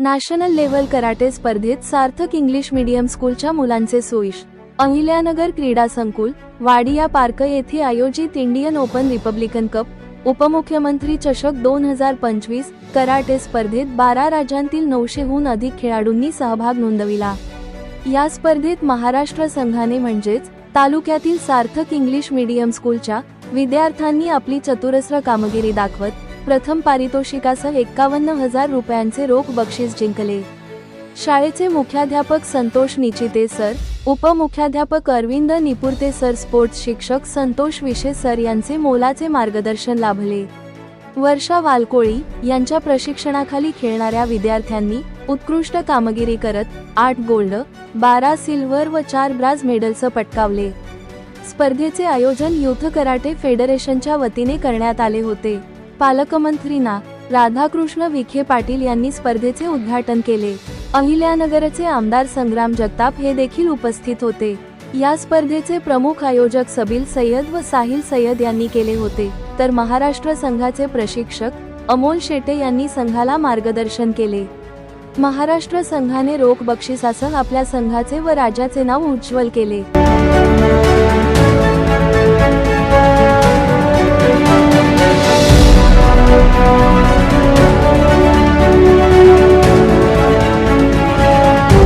National level karate स्पर्धेत सार्थक English medium स्कूलच्या मुलांचे सोयीश अहिल्यानगर क्रीडा संकुल वाडिया पार्क येथे आयोजित इंडियन ओपन रिपब्लिकन कप उपमुख्यमंत्री चषक दोन हजार पंचवीस कराटे स्पर्धेत बारा राज्यांतील नऊशेहून अधिक खेळाडूंनी सहभाग नोंदविला. या स्पर्धेत महाराष्ट्र संघाने म्हणजेच तालुक्यातील सार्थक इंग्लिश मीडियम स्कूलच्या विद्यार्थ्यांनी आपली चतुरस्र कामगिरी दाखवत प्रथम पारितोषिकासह एक्कावन्न हजार रुपयांचे रोख बक्षीस जिंकले. शाळेचे मुख्याध्यापक संतोष निचिते सर उपमुख्याध्यापक अरविंद निपुरते सर स्पोर्ट्स शिक्षक संतोष विशे सर यांचे मोलाचे मार्गदर्शन लाभले. वर्षा वालकोळी यांच्या प्रशिक्षणाखाली खेळणाऱ्या विद्यार्थ्यांनी उत्कृष्ट कामगिरी करत आठ गोल्ड बारा सिल्व्हर व चार ब्राज मेडल्स पटकावले. स्पर्धेचे आयोजन युथ कराटे फेडरेशनच्या वतीने करण्यात आले होते. पालकमंत्री ना राधाकृष्ण विखे पाटील यांनी स्पर्धेचे उद्घाटन केले. अहिल्यानगरचे आमदार संग्राम जगताप हे देखील उपस्थित होते. या स्पर्धेचे प्रमुख आयोजक सबील सय्यद व साहिल सय्यद यांनी केले होते. तर महाराष्ट्र संघाचे प्रशिक्षक अमोल शेटे यांनी संघाला मार्गदर्शन केले. महाराष्ट्र संघाने रोख बक्षिसासह आपल्या संघाचे व राज्याचे नाव उज्ज्वल केले.